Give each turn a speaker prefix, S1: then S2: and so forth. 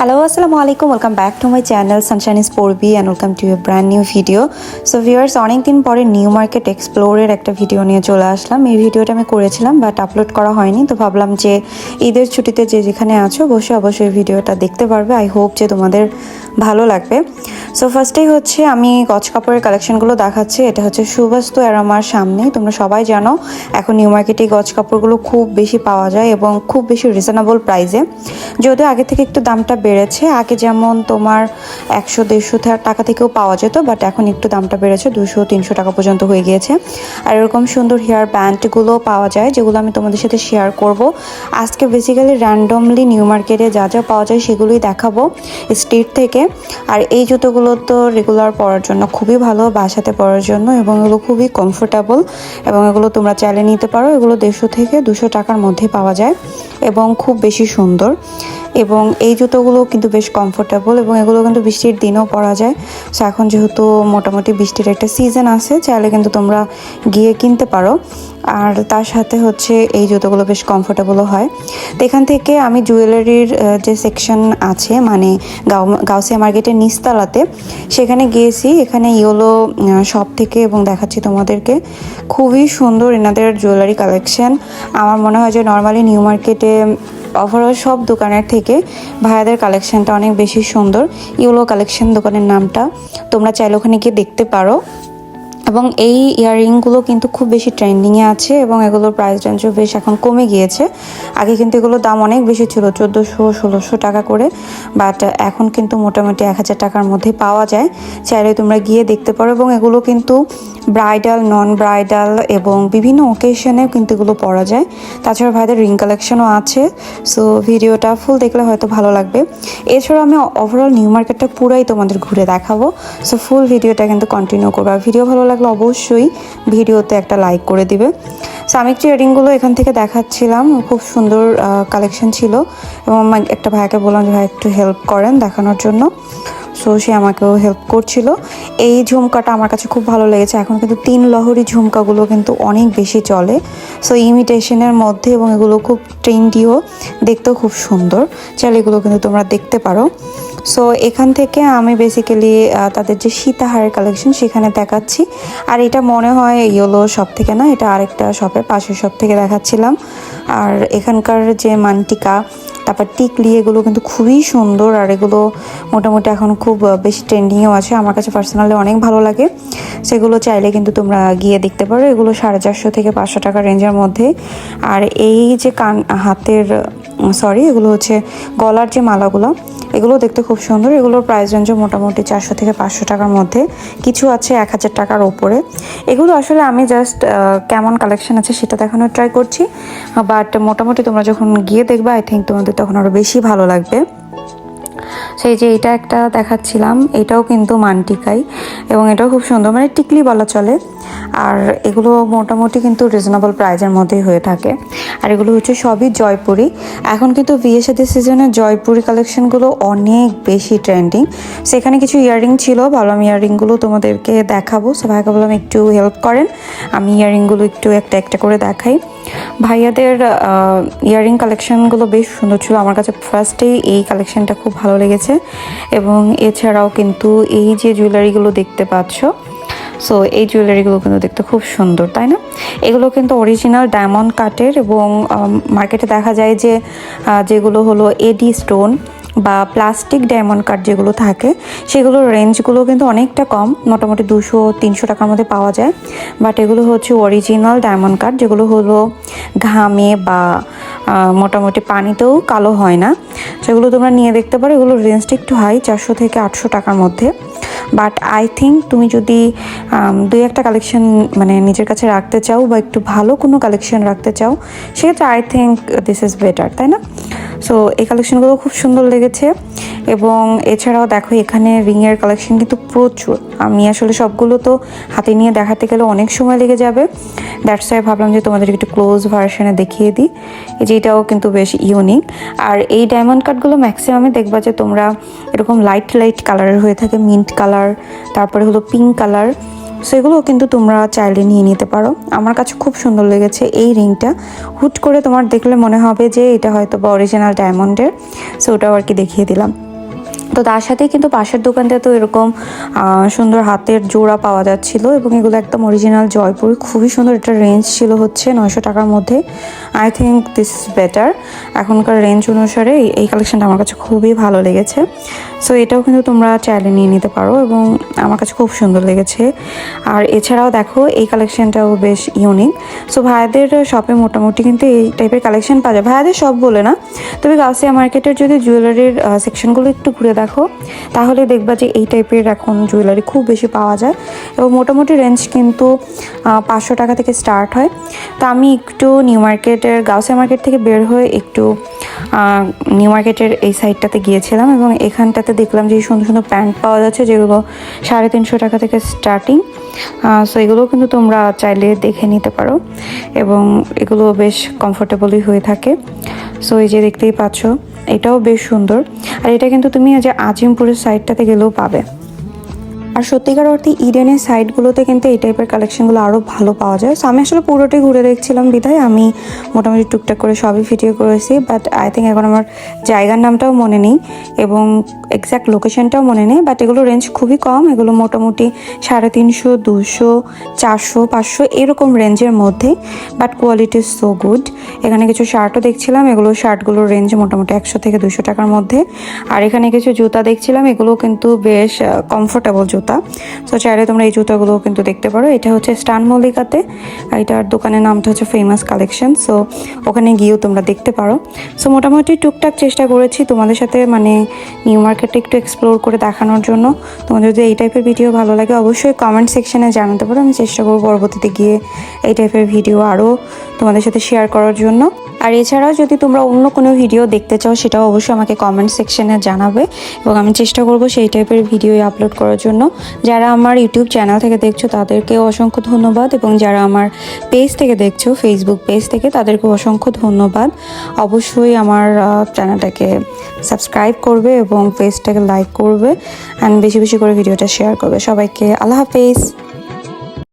S1: Hello, Assalamu alaikum. Welcome back to my channel Sunshine is Porbi and welcome to a brand new video. So viewers অনেকদিন পরে new market এক্সপ্লোরের একটা video নিয়ে চলে আসলাম। এই ভিডিওটা আমি করেছিলাম বাট আপলোড করা হয়নি। তো ভাবলাম যে ঈদের ছুটিতে যে যেখানে আছো বসে অবশ্যই ভিডিওটা দেখতে পারবে। আই হোপ যে তোমাদের ভালো লাগবে। সো ফার্স্টেই হচ্ছে আমি গছ কাপড়ের কালেকশনগুলো দেখাচ্ছি। এটা হচ্ছে সুবাস্তু অ্যারামার সামনে। তোমরা সবাই জানো এখন নিউ মার্কেটে গছ কাপড়গুলো খুব বেশি পাওয়া যায় এবং খুব বেশি রিজনেবল প্রাইসে যদিও আগে থেকে একটু দামটা বেড়েছে। আগে যেমন তোমার একশো, দেড়শো টাকা থেকেও পাওয়া যেত বাট এখন একটু দামটা বেড়েছে, দুশো, তিনশো টাকা পর্যন্ত হয়ে গিয়েছে। আর এরকম সুন্দর হেয়ার ব্যান্ডগুলো পাওয়া যায়, যেগুলো আমি তোমাদের সাথে শেয়ার করব। আজকে বেসিক্যালি র্যান্ডমলি নিউ মার্কেটে যা যা পাওয়া যায় সেগুলোই দেখাবো স্ট্রিট থেকে। আর এই জুতোগুলো তো রেগুলার পরার জন্য, খুবই ভালো, বাসাতে পরার জন্য, এবং এগুলো খুবই কমফোর্টেবল এবং এগুলো তোমরা চাইলে নিতে পারো। এগুলো দেড়শো থেকে দুশো টাকার মধ্যে পাওয়া যায়, এবং খুব বেশি সুন্দর। এবং এই জুতোগুলো কিন্তু বেশ কমফোর্টেবল এবং এগুলো কিন্তু বৃষ্টির দিনেও পরা যায়। সো এখন যেহেতু মোটামুটি বৃষ্টির একটা সিজন আছে, চাইলে কিন্তু তোমরা গিয়ে কিনতে পারো। আর তার সাথে হচ্ছে এই জুতোগুলো বেশ কমফোর্টেবলও হয়। তো এখান থেকে আমি জুয়েলারির যে সেকশন আছে মানে গাও, গাউসিয়া মার্কেটের নিস্তালাতে সেখানে গিয়েছি। এখানে ইয়োলো শপ থেকে এবং দেখাচ্ছি তোমাদেরকে। খুবই সুন্দর এনাদের জুয়েলারি কালেকশন আমার মনে হয় যে নর্মালি নিউ মার্কেটে ওভারঅল সব দোকানের থেকে ভাইয়াদের কালেকশানটা অনেক বেশি সুন্দর। ইউলো কালেকশন দোকানের নামটা। তোমরা চাইলে ওখানে গিয়ে দেখতে পারো। এবং এই ইয়াররিংগুলো কিন্তু খুব বেশি ট্রেন্ডিংয়ে আছে এবং এগুলোর প্রাইস রেঞ্জও বেশ এখন কমে গিয়েছে। আগে কিন্তু এগুলোর দাম অনেক বেশি ছিল, চোদ্দোশো, ষোলোশো টাকা করে। বাট এখন কিন্তু মোটামুটি এক হাজার টাকার মধ্যে পাওয়া যায়। চাইলে তোমরা গিয়ে দেখতে পারো এবং এগুলো কিন্তু ব্রাইডাল নন ব্রাইডাল এবং বিভিন্ন ওকেশনেও কিন্তু এগুলো পরা যায়। তাছাড়া ভাইদের রিং কালেকশনও আছে। সো ভিডিওটা ফুল দেখলে হয়তো ভালো লাগবে। এছাড়াও আমি ওভারঅল নিউ মার্কেটটা পুরাই তোমাদের ঘুরে দেখাবো। সো ফুল ভিডিওটা কিন্তু কন্টিনিউ করব। আর ভিডিও ভালো লাগলে অবশ্যই ভিডিওতে একটা লাইক করে দিবে। সো আমি একটু ইয়ারিংগুলো এখান থেকে দেখাচ্ছিলাম। খুব সুন্দর কালেকশন ছিল। এবং একটা ভাইকে বললাম যে, ভাই, একটু হেল্প করেন দেখানোর জন্য। সো সে আমাকেও হেল্প করছিল। এই ঝুমকাটা আমার কাছে খুব ভালো লেগেছে। এখন কিন্তু তিন লহরি ঝুমকাগুলো কিন্তু অনেক বেশি চলে। সো ইমিটেশনের মধ্যে এবং এগুলো খুব ট্রেন্ডিও দেখতেও খুব সুন্দর। চাইলে এগুলো কিন্তু তোমরা দেখতে পারো। সো এখান থেকে আমি বেসিক্যালি তাদের যে সীতাহারের কালেকশন সেখানে দেখাচ্ছি। আর এটা মনে হয় ইয়েলো শপ থেকে না, এটা আরেকটা শপের পাশের শপ থেকে দেখাচ্ছিলাম। আর এখানকার যে মান্টিকা তারপর টিকলি, এগুলো কিন্তু খুবই সুন্দর আর এগুলো মোটামুটি এখন খুব বেশি ট্রেন্ডিংয়েও আছে। আমার কাছে পার্সোনালি অনেক ভালো লাগে। সেগুলো চাইলে কিন্তু তোমরা গিয়ে দেখতে পারো। এগুলো সাড়ে চারশো থেকে পাঁচশো টাকা রেঞ্জের মধ্যে। আর এই যে কান হাতের সরি এগুলো হচ্ছে গলার যে মালাগুলো এগুলো দেখতে খুব সুন্দর। এগুলোর প্রাইস রেঞ্জও মোটামুটি চারশো থেকে পাঁচশো টাকার মধ্যে। কিছু আছে এক হাজার টাকার ওপরে। এগুলো আসলে আমি জাস্ট কেমন কালেকশন আছে সেটা দেখানোর ট্রাই করছি। বাট মোটামুটি তোমরা যখন গিয়ে দেখবে আই থিঙ্ক তোমাদের তখন আরও বেশি ভালো লাগবে। সেই যে এটা একটা দেখাচ্ছিলাম, এটাও কিন্তু মানটিকাই এবং এটাও খুব সুন্দর মানে টিকলি বলা চলে। আর এগুলো মোটামুটি কিন্তু রিজনেবল প্রাইজের মধ্যেই হয়ে থাকে। আর এগুলো হচ্ছে সবই জয়পুরি। এখন কিন্তু বিয়ে সাথে সিজনে জয়পুরি কালেকশনগুলো অনেক বেশি ট্রেন্ডিং সেখানে কিছু ইয়াররিং ছিল, ভাবলাম ইয়াররিংগুলো তোমাদেরকে দেখাবো। সো ভাইকে বললাম একটু হেল্প করেন, আমি ইয়াররিংগুলো একটু একটা একটা করে দেখাই। ভাইয়াদের ইয়ারিং কালেকশনগুলো বেশ সুন্দর ছিল। আমার কাছে ফার্স্টেই এই কালেকশনটা খুব ভালো লেগেছে। এবং এছাড়াও কিন্তু এই যে জুয়েলারিগুলো দেখতে পাচ্ছ সো এই জুয়েলারিগুলো কিন্তু দেখতে খুব সুন্দর, তাই না? এগুলো কিন্তু অরিজিনাল ডায়মন্ড কাটের এবং মার্কেটে দেখা যায় যে যেগুলো হলো এডি স্টোন বা প্লাস্টিক ডায়মন্ড কার্ড যেগুলো থাকে, সেগুলোর রেঞ্জগুলো কিন্তু অনেকটা কম, মোটামুটি দুশো, তিনশো টাকার মধ্যে পাওয়া যায়। বাট এগুলো হচ্ছে অরিজিনাল ডায়মন্ড কার্ড যেগুলো হলো ঘামে বা মোটামুটি পানিতেও কালো হয় না। সেগুলো তোমরা নিয়ে দেখতে পারো, এগুলোর রেঞ্জটা একটু হাই চারশো থেকে আটশো টাকার মধ্যে। বাট আই থিঙ্ক তুমি যদি দুই একটা কালেকশন মানে নিজের কাছে রাখতে চাও বা একটু ভালো কোনো কালেকশন রাখতে চাও, সেক্ষেত্রে I think this is better তাই না? সো এই কালেকশনগুলো খুব সুন্দর লেগেছে এবং এছাড়াও দেখো এখানে রিংয়ের কালেকশন কিন্তু প্রচুর। আমি আসলে সবগুলো তো হাতে নিয়ে দেখাতে গেলে অনেক সময় লেগে যাবে। দ্যাটস ওয়াই ভাবলাম যে তোমাদের একটু ক্লোজ ভার্সনে দেখিয়ে দিই। এই যে এটাও কিন্তু বেশ ইউনিক আর এই ডায়মন্ড কাটগুলো ম্যাক্সিমামে দেখবা যে তোমরা এরকম লাইট লাইট কালারের হয়ে থাকে মিন্ট কালার তারপরে হলো পিঙ্ক কালার সেগুলো কিন্তু তোমরা চাইলে নিয়ে নিতে পারো। আমার কাছে খুব সুন্দর লেগেছে এই রিংটা হুট করে তোমার দেখলে মনে হবে যে এটা হয়তো বা অরিজিনাল ডায়মন্ডের সো ওটাও আর কি দেখিয়ে দিলাম। তো তার সাথে কিন্তু পাশের দোকানটা তো এরকম সুন্দর হাতের জোড়া পাওয়া যাচ্ছিল এবং এগুলো একদম অরিজিনাল জয়পুর। খুবই সুন্দর একটা রেঞ্জ ছিল হচ্ছে নয়শো টাকার মধ্যে। I think this is better এখনকার রেঞ্জ অনুসারে এই- এই কালেকশনটা আমার কাছে খুবই ভালো লেগেছে। সো এটাও কিন্তু তোমরা চাইলে নিয়ে নিতে পারো এবং আমার কাছে খুব সুন্দর লেগেছে। আর এছাড়াও দেখো, এই কালেকশনটাও বেশ ইউনিক সো ভাইয়াদের শপে মোটামুটি কিন্তু এই টাইপের কালেকশন পাওয়া যায়। ভাইয়াদের সব বলে না, তবে গাউসিয়া মার্কেটের যদি জুয়েলারির সেকশনগুলো একটু ঘুরে দেখো। তাহলে দেখবা যে এই টাইপের এখন জুয়েলারি খুব বেশি পাওয়া যায় এবং মোটামুটি রেঞ্জ কিন্তু পাঁচশো টাকা থেকে স্টার্ট হয়। তো আমি একটু নিউ মার্কেটের গাউসিয়া মার্কেট থেকে বের হয়ে একটু নিউ মার্কেটের এই সাইডটাতে গিয়েছিলাম এবং এখানটাতে দেখলাম যে সুন্দর সুন্দর প্যান্ট পাওয়া যাচ্ছে যেগুলো সাড়ে তিনশো টাকা থেকে স্টার্টিং সো এগুলো কিন্তু তোমরা চাইলে দেখে নিতে পারো এবং এগুলো বেশ কমফোর্টেবলই হয়ে থাকে। সো এই যে দেখতেই পাচ্ছ, এটাও বেশ সুন্দর। আর এটা কিন্তু তুমি যে আজিমপুরের সাইডটাতে গেলেও পাবে। আর সত্যিকার অর্থে ইডেনের সাইডগুলোতে কিন্তু এই টাইপের কালেকশনগুলো আরও ভালো পাওয়া যায়। সো আমি আসলে পুরোটাই ঘুরে দেখছিলাম বিধায়। আমি মোটামুটি টুকটাক করে সবই ভিডিও করেছি বাট আই থিঙ্ক এখন আমার জায়গার নামটাও মনে নেই এবং এক্স্যাক্ট লোকেশনটাও মনে নেই বাট এগুলো রেঞ্জ খুবই কম। এগুলো মোটামুটি সাড়ে তিনশো, দুশো, চারশো, পাঁচশো এরকম রেঞ্জের মধ্যে বাট কোয়ালিটি সো গুড এখানে কিছু শার্টও দেখছিলাম, এগুলো শার্টগুলোর রেঞ্জ মোটামুটি একশো থেকে দুশো টাকার মধ্যে। আর এখানে কিছু জুতা দেখছিলাম এগুলো কিন্তু বেশ কমফোর্টেবল জুতা। সো চাইলে তোমরা এই জুতাগুলো কিন্তু দেখতে পারো। এটা হচ্ছে স্টান মল্লিকাতে আর এটার দোকানের নামটা হচ্ছে ফেমাস কালেকশন সো ওখানে গিয়েও তোমরা দেখতে পারো। সো মোটামুটি টুকটাক চেষ্টা করেছি তোমাদের সাথে মানে নিউ মার্কেটটা একটু এক্সপ্লোর করে দেখানোর জন্য। তোমাদের যদি এই টাইপের ভিডিও ভালো লাগে, অবশ্যই কমেন্ট সেকশানে জানাতে পারো। আমি চেষ্টা করব পরবর্তীতে গিয়ে এই টাইপের ভিডিও আরও তোমাদের সাথে শেয়ার করার জন্য। আর এছাড়াও যদি তোমরা অন্য কোনো ভিডিও দেখতে চাও, সেটাও অবশ্যই আমাকে কমেন্ট সেকশনে জানাবে এবং আমি চেষ্টা করব সেই টাইপের ভিডিও আপলোড করার জন্য। যারা আমার ইউটিউব চ্যানেল থেকে দেখছ, তাদেরকেও অসংখ্য ধন্যবাদ এবং যারা আমার পেজ থেকে দেখছ ফেসবুক পেজ থেকে, তাদেরকেও অসংখ্য ধন্যবাদ। অবশ্যই আমার চ্যানেলটাকে সাবস্ক্রাইব করবে এবং পেজটাকে লাইক করবে অ্যান্ড বেশি বেশি করে ভিডিওটা শেয়ার করবে। সবাইকে আল্লাহ হাফেজ।